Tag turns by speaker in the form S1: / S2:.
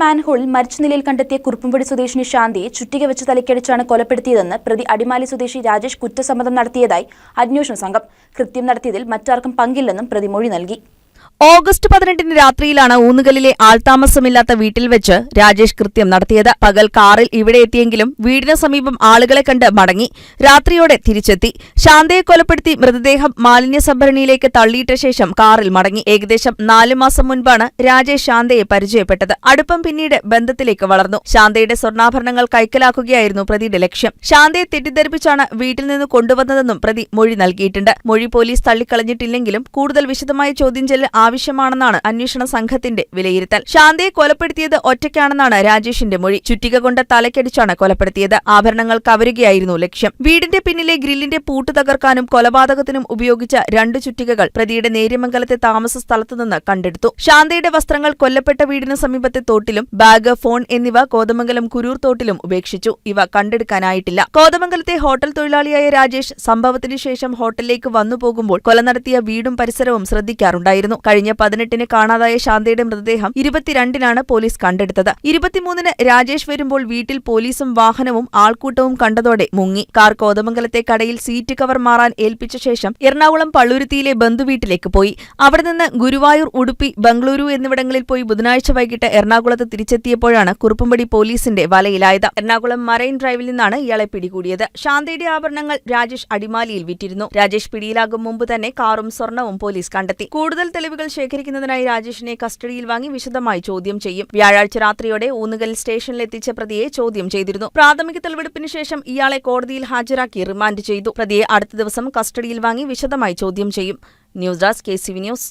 S1: മാൻഹോളിൽ മരിച്ച നിലയിൽ കണ്ടെത്തിയ കുറുപ്പുംപടി സ്വദേശിനി ശാന്തിയെ ചുറ്റിക വെച്ച് തലക്കടിച്ചാണ് കൊലപ്പെടുത്തിയതെന്ന് പ്രതി അടിമാലി സ്വദേശി രാജേഷ് കുറ്റസമ്മതം നടത്തിയതായി അന്വേഷണ സംഘം കൃത്യം നടത്തിയതിൽ മറ്റാർക്കും പങ്കില്ലെന്നും പ്രതി മൊഴി നൽകി.
S2: ഓഗസ്റ്റ് പതിനെട്ടിന് രാത്രിയിലാണ് ഊന്നുകലിലെ ആൾതാമസമില്ലാത്ത വീട്ടിൽ വെച്ച് രാജേഷ് കൃത്യം നടത്തിയത്. പകൽ കാറിൽ ഇവിടെ എത്തിയെങ്കിലും വീടിന് സമീപം ആളുകളെ കണ്ട് മടങ്ങി. രാത്രിയോടെ തിരിച്ചെത്തി. ശാന്തയെ കൊലപ്പെടുത്തി മൃതദേഹം മാലിന്യ സംഭരണിയിലേക്ക് തള്ളിയിട്ട ശേഷം കാറിൽ മടങ്ങി. ഏകദേശം നാലു മാസം മുൻപാണ് രാജേഷ് ശാന്തയെ പരിചയപ്പെട്ടത്. അടുപ്പം പിന്നീട് ബന്ധത്തിലേക്ക് വളർന്നു. ശാന്തയുടെ സ്വർണാഭരണങ്ങൾ കൈക്കലാക്കുകയായിരുന്നു പ്രതിയുടെ ലക്ഷ്യം. ശാന്തയെ തെറ്റിദ്ധരിപ്പിച്ചാണ് വീട്ടിൽ നിന്ന് കൊണ്ടുവന്നതെന്നും പ്രതി മൊഴി നൽകിയിട്ടുണ്ട്. മൊഴി പോലീസ് തള്ളിക്കളഞ്ഞിട്ടില്ലെങ്കിലും കൂടുതൽ വിശദമായ ചോദ്യം ചെയ്യൽ ആവശ്യമാണെന്നാണ് അന്വേഷണ സംഘത്തിന്റെ വിലയിരുത്തൽ. ശാന്തയെ കൊലപ്പെടുത്തിയത് ഒറ്റയ്ക്കാണെന്നാണ് രാജേഷിന്റെ മൊഴി. ചുറ്റിക കൊണ്ട് തലക്കടിച്ചാണ് കൊലപ്പെടുത്തിയത്. ആഭരണങ്ങൾ കവരുകയായിരുന്നു ലക്ഷ്യം. വീടിന്റെ പിന്നിലെ ഗ്രില്ലിന്റെ പൂട്ട് തകർക്കാനും കൊലപാതകത്തിനും ഉപയോഗിച്ച രണ്ട് ചുറ്റികകൾ പ്രതിയുടെ നേര്യമംഗലത്തെ താമസ സ്ഥലത്തുനിന്ന് കണ്ടെടുത്തു. ശാന്തയുടെ വസ്ത്രങ്ങൾ കൊല്ലപ്പെട്ട വീടിന് സമീപത്തെ തോട്ടിലും ബാഗ് ഫോൺ എന്നിവ കോതമംഗലം കുരൂർ തോട്ടിലും ഉപേക്ഷിച്ചു. ഇവ കണ്ടെടുക്കാനായിട്ടില്ല. കോതമംഗലത്തെ ഹോട്ടൽ തൊഴിലാളിയായ രാജേഷ് സംഭവത്തിന് ശേഷം ഹോട്ടലിലേക്ക് വന്നു പോകുമ്പോൾ കൊല നടത്തിയ വീടും പരിസരവും ശ്രദ്ധിക്കാറുണ്ടായിരുന്നു. കഴിഞ്ഞ പതിനെട്ടിന് കാണാതായ ശാന്തയുടെ മൃതദേഹം ഇരുപത്തിരണ്ടിനാണ് പോലീസ് കണ്ടെടുത്തത്. ഇരുപത്തിമൂന്നിന് രാജേഷ് വരുമ്പോൾ വീട്ടിൽ പോലീസും വാഹനവും ആൾക്കൂട്ടവും കണ്ടതോടെ മുങ്ങി. കാർ കോതമംഗലത്തെ കടയിൽ സീറ്റ് കവർ മാറാൻ ഏൽപ്പിച്ച ശേഷം എറണാകുളം പള്ളുരുത്തിയിലെ ബന്ധുവീട്ടിലേക്ക് പോയി. അവിടെ നിന്ന് ഗുരുവായൂർ ഉടുപ്പി ബംഗളൂരു എന്നിവിടങ്ങളിൽ പോയി ബുധനാഴ്ച വൈകിട്ട് എറണാകുളത്ത് തിരിച്ചെത്തിയപ്പോഴാണ് കുറുപ്പുംപടി പോലീസിന്റെ വലയിലായത്. എറണാകുളം മറൈൻ ഡ്രൈവിൽ നിന്നാണ് ഇയാളെ പിടികൂടിയത്. ശാന്തയുടെ ആഭരണങ്ങൾ രാജേഷ് അടിമാലിയിൽ വിറ്റിരുന്നു. രാജേഷ് പിടിയിലാകും മുമ്പ് തന്നെ കാറും സ്വർണവും പോലീസ് കണ്ടെത്തി. കൂടുതൽ തെളിവുകൾ ശേഖരിക്കുന്നതിനായി രാജേഷിനെ കസ്റ്റഡിയിൽ വാങ്ങി വിശദമായി ചോദ്യം ചെയ്യും. വ്യാഴാഴ്ച രാത്രിയോടെ ഊന്നുകൽ സ്റ്റേഷനിലെത്തിച്ച പ്രതിയെ ചോദ്യം ചെയ്തിരുന്നു. പ്രാഥമിക തെളിവെടുപ്പിന് ശേഷം ഇയാളെ കോടതിയിൽ ഹാജരാക്കി റിമാൻഡ് ചെയ്തു. പ്രതിയെ അടുത്ത ദിവസം കസ്റ്റഡിയിൽ വാങ്ങി വിശദമായി ചോദ്യം ചെയ്യും. News desk K news.